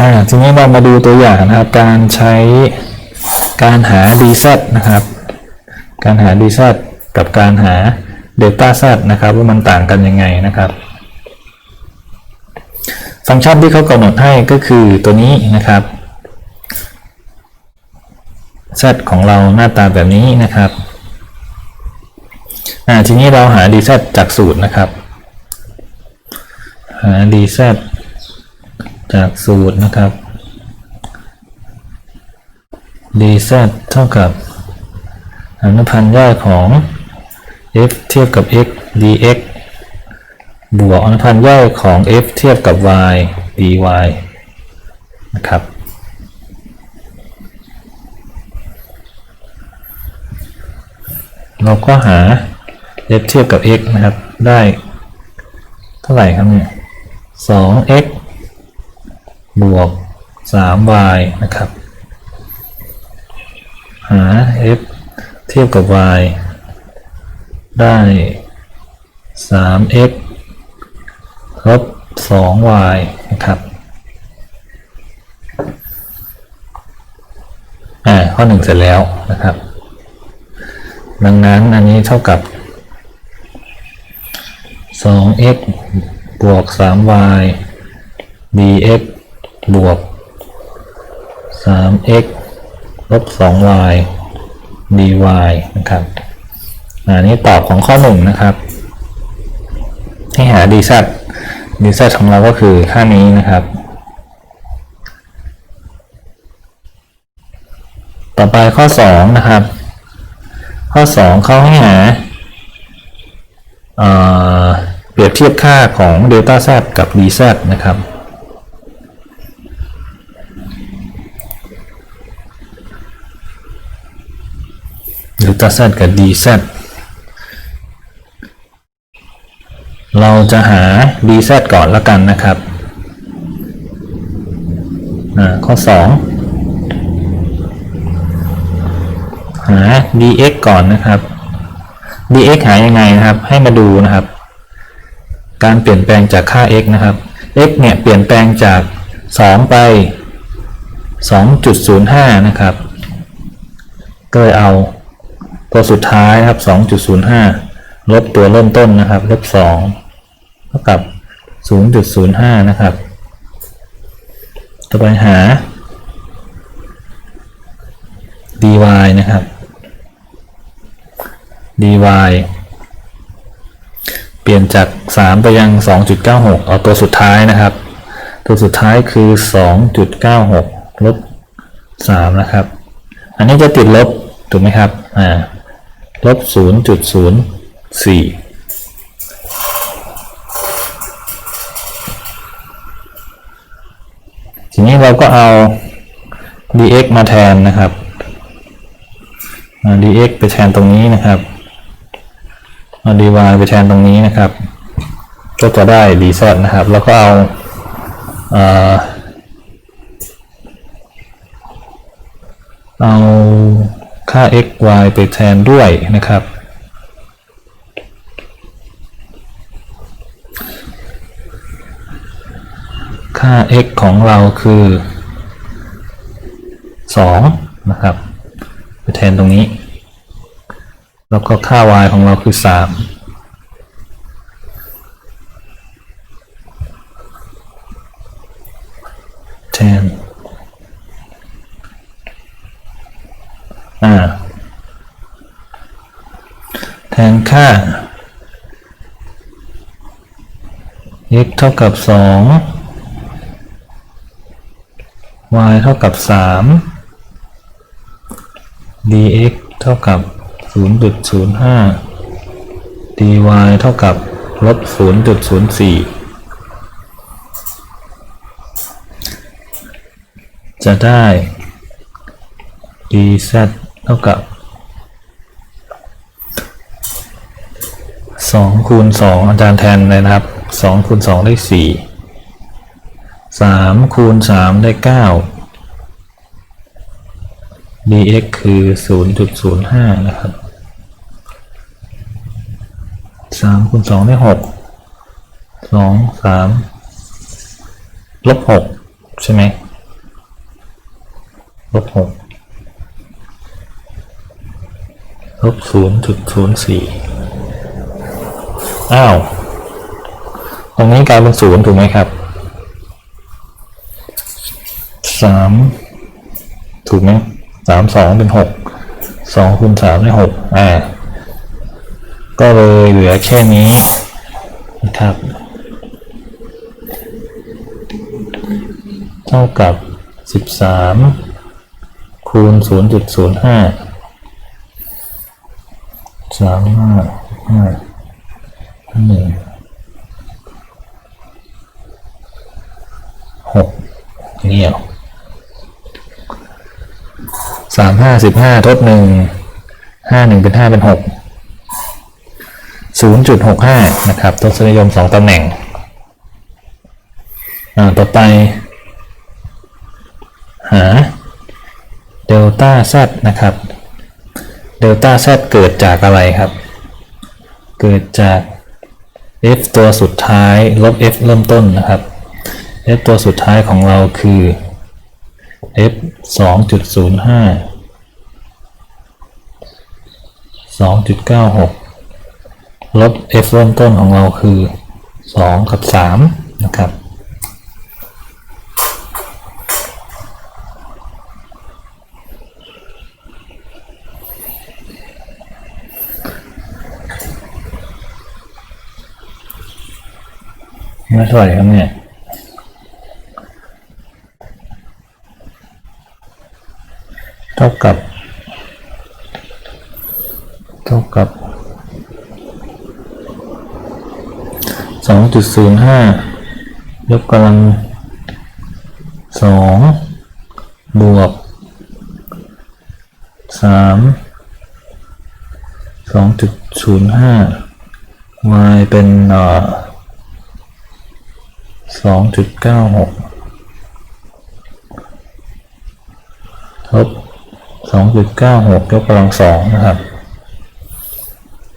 อ่าทีนี้เรามาดูตัวอย่างนะครับการใช้การหา dz นะครับ การหา dz กับการหา delta z นะครับ ว่ามันต่างกันยังไงนะครับ ฟังก์ชันที่เขากำหนดให้ก็คือตัวนี้นะครับ z ของเราหน้าตาแบบนี้นะครับอ่าทีนี้เราหา dz จากสูตรนะครับ หา dz จากสูตรนะครับ dz เท่ากับอนุพันธ์ย่อยของ f เทียบกับ x dx บวกอนุพันธ์ย่อยของ f เทียบกับ y dy นะครับ เราก็หา f เทียบกับ x นะครับ ได้เท่าไหร่ครับเนี่ย 2x บวก 3y นะครับ หา f เทียบกับ y ได้ 3x ลบ 2y นะครับอ่าข้อหนึ่งเสร็จแล้วนะครับ ดังนั้นอันนี้เท่ากับ 2x บวก 3y dx บวก 3x ลบ 2y dy นะครับอันนี้ตอบของข้อหนึ่งนะครับ ให้หา dz dz ของเราก็คือค่านี้นะครับ ต่อไปข้อ 2 นะครับ ข้อ 2 เขาให้หาเอ่อเปรียบเทียบค่าของ delta z กับ dz นะครับ delta z กับ dz เราจะหา dz ก่อนล้วกันนะครับ ข้อ 2 หา dx ก่อนนะครับ dx หายังไงนะครับ ให้มาดูนะครับ การเปลี่ยนแปลงจากค่า x นะครับ x เนี่ยเปลี่ยนแปลงจาก 2 ไป 2.05 นะครับ ก็เลยเอา ตัวสุดท้ายครับ 2.05 ลบตัวเริ่มต้นนะครับ ลบ2เท่ากับ 0.05 นะครับ ต่อไปหา dy นะครับ dy เปลี่ยนจาก 3 ไปยัง 2.96 เอาตัวสุดท้ายนะครับ ตัวสุดท้ายคือ 2.96 ลบ3นะครับ อันนี้จะติดลบ ถูกไหมครับ อ่า ลบ0.04ทีนี้เราก็เอา dx มาแทนนะครับ dx ไปแทนตรงนี้นะครับเอา dy ไปแทนตรงนี้นะครับ ก็จะได้ dz นะครับ แล้วก็เอาเอ่อเอา ค่า x y ไปแทนด้วยนะครับ ค่า x ของเราคือ2นะครับไปแทนตรงนี้ แล้วก็ค่า y ของเราคือ 3 แทน อ่า แทนค่า x เท่ากับ 2 y เท่ากับ 3 dx เท่ากับ 0.05 dy เท่ากับลบ 0.04 จะได้ dz ท่ากับ2คูณ2อาจารย์แทนเลยนะครับ2คูณ2ได้4 3คูณ3ได้9 dx คือ0.05นะครับ3คูณ2ได้6 2 3ลบ6ใช่ไหมหก ลบศูนย์จุดศูนย์สี่อ้าว ตรงนี้กลายเป็นศูนย์ถูกไหมครับสามถูกไหมสามสองเป็นหกสองคูณสามได้หกอ่า ก็เลยเหลือแค่นี้นะครับ เท่ากับสิบสามคูณศูนย์จุดศูนย์ห้า สามห้าห้าหนึ่งหกอย่างนี้เหรอสามห้าสิบห้าทดหนึ่งห้าหนึ่งเป็นห้าเป็นหกศูนย์จุดหกห้านะครับทศนิยมสองตำแหน่งอ่าต่อไป หาเดลต้า z นะครับ เดลต้า z เกิดจากอะไรครับ เกิดจาก f ตัวสุดท้ายลบ f เริ่มต้นนะครับ f ตัวสุดท้ายของเราคือ f 2.05 2.96 ลบ f เริ่มต้นของเราคือ 2 กับ 3 นะครับ ไม่เท่าไหร่ครับเนี่ยเท่ากับ เท่ากับสองจุดศูนย์ห้ายกกำลังสองบวกสามสองจุดศูนย์ห้า y เป็นเอ่อ องจุดเก้าหกลบสองจุดเก้าหกยกกำลังสองนะครับ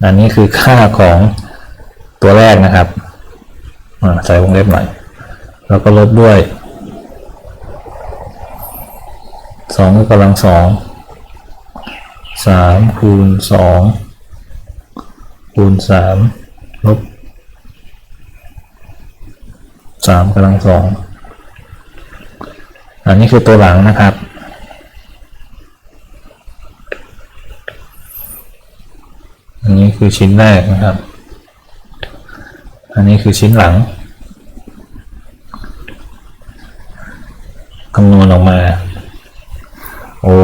อันนี้คือค่าของตัวแรกนะครับใส่วงเล็บหน่อย แล้วก็ลบด้วยสองยกกำลังสองสามคูณสองคูณสามลบ สามกำลังสองอันนี้คือตัวหลังนะครับ อันนี้คือชิ้นแรกนะครับ อันนี้คือชิ้นหลังคำนวณออกมา โอ้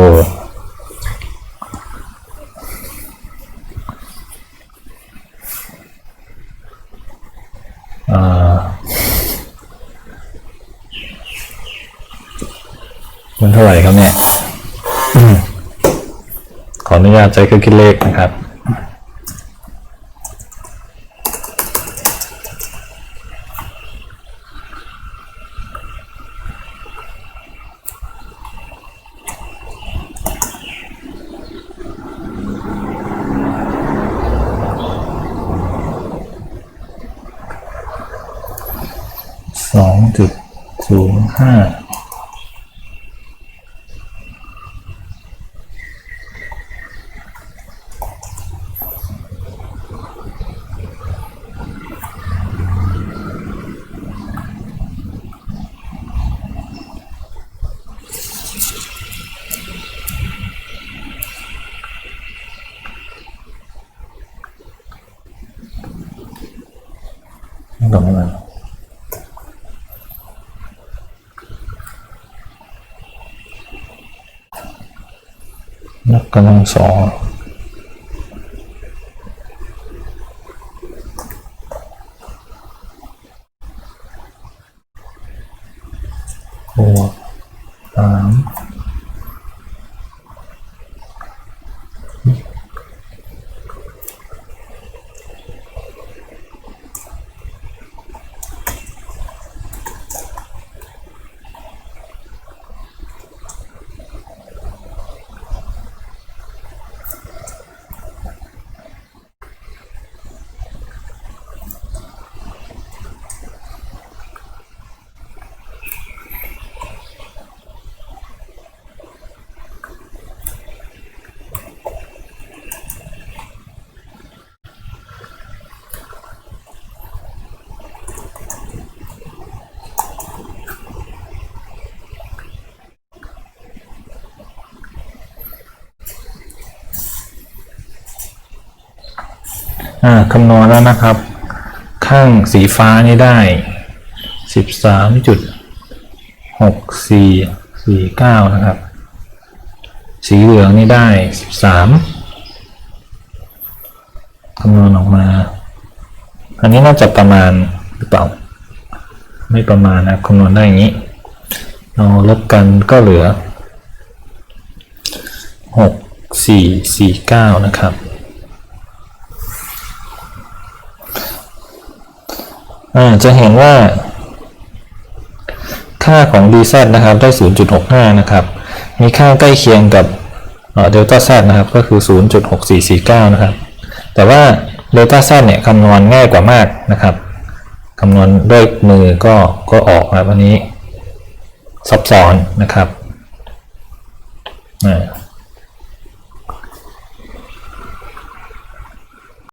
อ่า มันเท่าไหร่ครับเนี่ย ขออนุญาตใช้เครื่องคิดเลขนะครับสองจุดศูนย์ห้า นักกำลังสอง อ่าคำนวณแล้วนะครับ ข้างสีฟ้านี่ได้สิบสามจุดหกสี่สี่เก้านะครับ สีเหลืองนี่ได้สิบสามคำนวณออกมา อันนี้น่าจะประมาณหรือเปล่า ไม่ประมาณนะครับคำนวณได้อย่างนี้ เราลบกันก็เหลือหกสี่สี่เก้านะครับ อ่า จะเห็นว่า ค่าของ dz นะครับ ได้ 0.65 นะครับ มีค่าใกล้เคียงกับเดลต้า z นะครับ ก็คือ 0.6449 นะครับ แต่ว่าเดลต้า z เนี่ยคำนวณง่ายกว่ามากนะครับคำนวณด้วยมือก็ก็ออกครับอันนี้ซับซ้อนนะครับอ่า